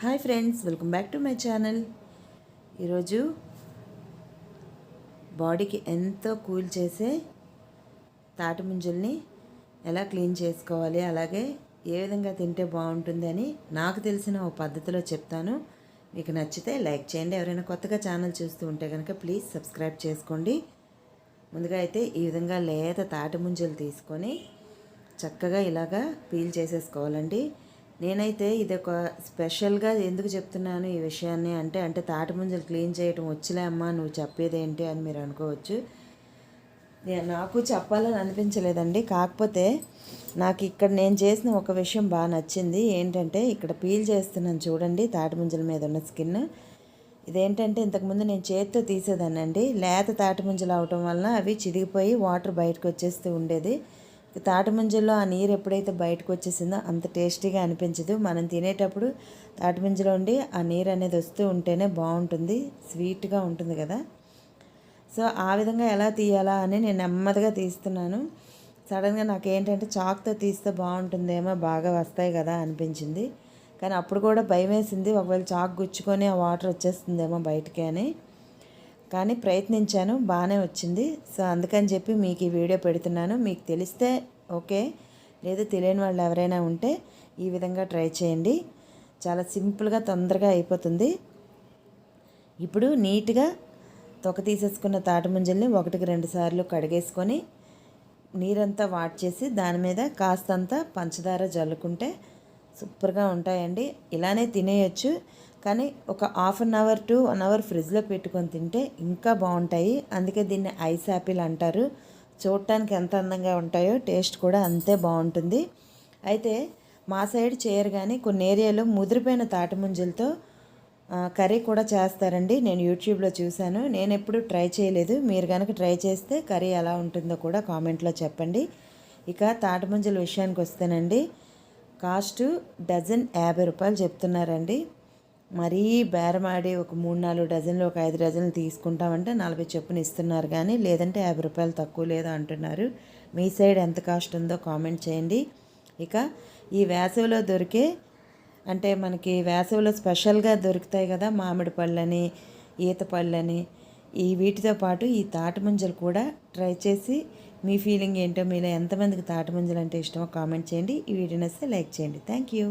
Hi friends welcome back to my channel. ఈరోజు బాడీకి ఎంతో కూల్ చేసే తాటి ముంజల్ని ఎలా క్లీన్ చేసుకోవాలి అలాగే ఏ విధంగా తింటే బాగుంటుంది అని నాకు తెలిసిన ఓ పద్ధతిలో చెప్తాను. మీకు నచ్చితే లైక్ చేయండి. ఎవరైనా కొత్తగా ఛానల్ చూస్తూ ఉంటే కనుక ప్లీజ్ సబ్స్క్రైబ్ చేసుకోండి. ముందుగా అయితే ఈ విధంగా లేత తాటి ముంజలు తీసుకొని చక్కగా ఇలాగా పీల్ చేసేసుకోవాలండి. నేనైతే ఇది ఒక స్పెషల్గా ఎందుకు చెప్తున్నాను ఈ విషయాన్ని అంటే అంటే తాటి ముంజలు క్లీన్ చేయటం వచ్చిలే అమ్మా నువ్వు చెప్పేదేంటి అని మీరు అనుకోవచ్చు. నాకు చెప్పాలని అనిపించలేదండి. కాకపోతే నాకు ఇక్కడ నేను చేసిన ఒక విషయం బాగా నచ్చింది. ఏంటంటే ఇక్కడ పీల్ చేస్తున్నాను చూడండి తాటి ముంజల మీద ఉన్న స్కిన్. ఇదేంటంటే ఇంతకుముందు నేను చేతితో తీసేదానండి లేత తాటి ముంజలు అవటం వలన అవి చిరిగిపోయి వాటర్ బయటకు వచ్చేస్తూ ఉండేది. తాటి ముంజల్లో ఆ నీరు ఎప్పుడైతే బయటకు వచ్చేసిందో అంత టేస్టీగా అనిపించదు. మనం తినేటప్పుడు తాటి ముంజలో ఉండి ఆ నీరు అనేది వస్తూ ఉంటేనే బాగుంటుంది స్వీట్గా ఉంటుంది కదా. సో ఆ విధంగా ఎలా తీయాలా అని నేను నెమ్మదిగా తీస్తున్నాను. సడన్గా నాకు ఏంటంటే చాక్తో తీస్తే బాగుంటుందేమో బాగా వస్తాయి కదా అనిపించింది. కానీ అప్పుడు కూడా భయం వేసింది ఒకవేళ చాక్ గుచ్చుకొని ఆ వాటర్ వచ్చేస్తుందేమో బయటికి అని. కానీ ప్రయత్నించాను బాగానే వచ్చింది. సో అందుకని చెప్పి మీకు ఈ వీడియో పెడుతున్నాను. మీకు తెలిస్తే ఓకే. లేదా తెలియని వాళ్ళు ఎవరైనా ఉంటే ఈ విధంగా ట్రై చేయండి. చాలా సింపుల్గా తొందరగా అయిపోతుంది. ఇప్పుడు నీట్గా తొక్క తీసేసుకున్న తాటముంజల్ని ఒకటికి రెండు సార్లు కడిగేసుకొని నీరంతా వాట్ చేసి దాని మీద కాస్తంత పంచదార జల్లుకుంటే సూపర్గా ఉంటాయండి. ఇలానే తినేయచ్చు. కానీ ఒక half an hour to one hour ఫ్రిడ్జ్లో పెట్టుకొని తింటే ఇంకా బాగుంటాయి. అందుకే దీన్ని ఐస్ యాపిల్ అంటారు. చూడటానికి ఎంత అందంగా ఉంటాయో టేస్ట్ కూడా అంతే బాగుంటుంది. అయితే మా సైడ్ చేయరు కానీ కొన్ని ఏరియాలో ముదిరిపోయిన తాటిముంజలతో కర్రీ కూడా చేస్తారండి. నేను యూట్యూబ్లో చూశాను. నేను ఎప్పుడు ట్రై చేయలేదు. మీరు కనుక ట్రై చేస్తే కర్రీ ఎలా ఉంటుందో కూడా కామెంట్లో చెప్పండి. ఇక తాటిముంజల విషయానికి వస్తేనండి కాస్ట్ డజన్ యాభై రూపాయలు చెప్తున్నారండి. మరీ బేరమాడి ఒక మూడు నాలుగు డజన్లు ఒక ఐదు డజన్లు తీసుకుంటామంటే నలభై చొప్పున ఇస్తున్నారు కానీ లేదంటే యాభై రూపాయలు తక్కువ లేదు అంటున్నారు. మీ సైడ్ ఎంత కాస్ట్ ఉందో కామెంట్ చేయండి. ఇక ఈ వేసవిలో దొరికే అంటే మనకి వేసవిలో స్పెషల్గా దొరుకుతాయి కదా మామిడి పళ్ళని ఈత పళ్ళని ఈ వీటితో పాటు ఈ తాటి ముంజలు కూడా ట్రై చేసి మీ ఫీలింగ్ ఏంటో మీలో ఎంతమందికి తాటి ముంజలు అంటే ఇష్టమో కామెంట్ చేయండి. ఈ వీడియో నచ్చితే లైక్ చేయండి. Thank you